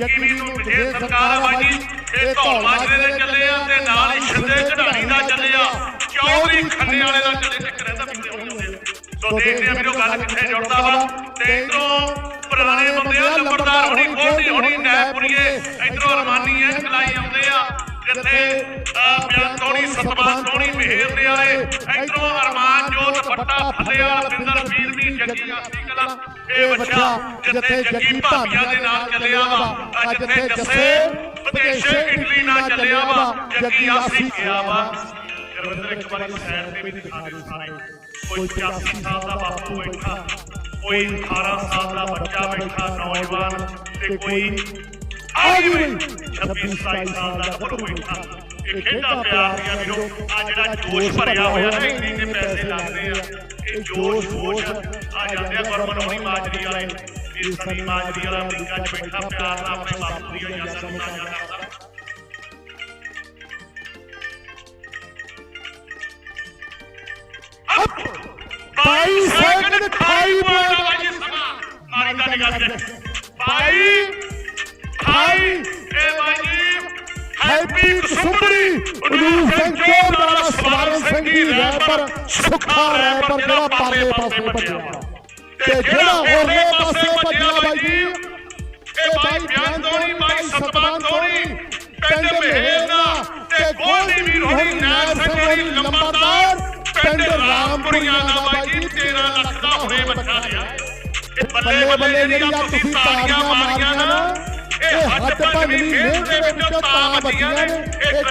ਜੱਗੀ ਵੀਰ ਨੂੰ ਵਿਸ਼ੇਸ਼ ਸਤਿਕਾਰ ਆ ਜੀ ਇਹ ਧੌਲ ਮਾਜਰੇ ਦੇ ਚੱਲੇ ਆ ਤੇ ਨਾਲ ਹੀ ਛਿੰਦੇ ਚੜਾਣੀ ਦਾ ਚੱਲੇ ਆ ਚੌਧਰੀ ਖੰਨੇ ਵਾਲੇ ਦਾ ਚੱਲੇ ਟੱਕਰ ਇਹਦਾ ਹੋਣੀ ਹੁੰਦੀ ਆ। ਸੋ ਦੇਖਦੇ ਆ ਵੀਰੋ ਗੱਲ ਕਿੱਥੇ ਜੁੜਦਾ ਵਾ। ਤੇ ਇਧਰੋਂ ਪੁਰਾਣੇ ਬੰਦੇ ਆ ਲੰਬੜਦਾਰ ਹੋਣੀ ਖੋਲਦੀ ਹੋਣੀ ਨੈਪੁਰੀਏ ਇਧਰੋਂ ਰਮਾਨੀ ਐ ਕਲਾਈ ਆਉਂਦੇ ਆ ਜਿੱਥੇ ਬਿਆਨ ਤੋਣੀ ਸਤਬਾਨ ਤੋਣੀ ਮਿਹਰ ਦੇ ਵਾਲੇ। ਇਧਰੋਂ ਅਰਮਾਨ ਜੋਤ ਪੱਟਾ ਫੱਲੇ ਵਾਲਾ ਬਿੰਦਰ ਵੀਰ ਜੱਗੀ ਆਸੀ ਕਲਾ ਇਹ ਬੱਚਾ ਜਿੱਥੇ ਜੱਗੀ ਭਾਬੀਆਂ ਦੇ ਨਾਲ ਚੱਲਿਆ ਵਾ ਆ ਜਿੱਥੇ ਜੱਸੇ ਵਿਦੇਸ਼ੇ ਇਟਲੀ ਨਾਲ ਚੱਲਿਆ ਵਾ ਜੱਗੀ ਆਸੀ ਗਿਆ ਵਾ। ਗੁਰਵਿੰਦਰ ਇੱਕ ਵਾਰੀ ਸਾਈਡ ਤੇ ਵੀ ਦਿਖਾ ਦਿਓ ਸਾਰੇ। ਕੋਈ 85 ਸਾਲ ਦਾ ਬਾਪੂ ਬੈਠਾ ਕੋਈ 18 ਸਾਲ ਦਾ ਬੱਚਾ ਬੈਠਾ ਨੌਜਵਾਨ ਤੇ ਕੋਈ ਆਈ ਵੀ 26 27 ਸਾਲ ਦਾ ਗੱਭਰੂ ਬੈਠਾ ਇਹ ਖੇਡਾਂ ਪਿਆਰ ਦੀਆਂ ਵੀਰੋ ਆ ਜਿਹੜਾ ਜੋਸ਼ ਭਰਿਆ ਹੋਇਆ ਨਾ ਇੰਨੇ ਇੰਨੇ ਪੈਸੇ ਲੱਗਦੇ ਆ। ਇਹ ਜੋਸ਼ ਹੋਸ਼ ਆ ਜਾਂਦੇ ਆ ਗੁਰਮਨ ਹੋਣੀ ਮਾਜਰੀ ਵਾਲੇ ਵੀਰ ਸਨੀ ਮਾਜਰੀ ਵਾਲਾ ਅਮਰੀਕਾ 'ਚ ਬੈਠਾ ਪਿਆਰ ਨਾਲ ਆਪਣੇ ਬਾਪੂ ਦੀਆਂ ਯਾਦਾਂ ਨੂੰ ਤਾਜ਼ਾ ਕਰਦਾ ਬਾਈ ਸੈਕਿੰਡ ਖਾਈ ਮਾਰਦਾ ਬਾਈ ਇਹ ਸਮਾਂ। ਮਾਰੀ ਦਾ ਨਿਗਾਹ ਤੇ ਬਾਈ ਹੈਪੀ ਸੁੰਦਰੀ ਉਦੂ ਸਿੰਘ ਚੋਰ ਵਾਲਾ ਸਵਾਰਨ ਸਿੰਘ ਦੀ ਰੈਪਰ ਸੁੱਖਾ ਰੈਪਰ ਜਿਹੜਾ ਪਰਲੇ ਪਾਸੇ ਭੱਜਿਆ ਤੇ ਜਿਹੜਾ ਹੋਰਲੇ ਪਾਸੇ ਭੱਜਿਆ ਬਾਈ ਜੀ ਇਹ ਬਾਈ ਬਿਆਨ ਦੋਣੀ ਬਾਈ ਸਤਬਾਨ ਦੋਣੀ ਪਿੰਡ ਮਹਿਲਾ ਤੇ ਗੋਲਡੀ ਵੀਰ ਹੋਣੀ ਨਾਇਬ ਸਿੰਘ ਹੋਣੀ ਲੰਬਰਦਾਰ ਪਿੰਡ ਰਾਮਪੁਰੀਆਂ ਦਾ ਬਾਈ ਜੀ 13 ਲੱਖ ਦਾ ਹੋਏ ਬੱਚਾ ਲਿਆ ਬੱਲੇ ਬੱਲੇ ਜਿਹੜੀ ਆ ਤੁਸੀਂ ਤਾੜੀਆਂ ਮਾਰੀਆਂ ਨਾ ਹੱਥ ਭੰਨਵੀਂ ਮਿਹਨਤ ਦੇ ਵਿੱਚੋਂ ਤਾਂ ਬੱਜੀਆਂ ਨੇ। ਇਹ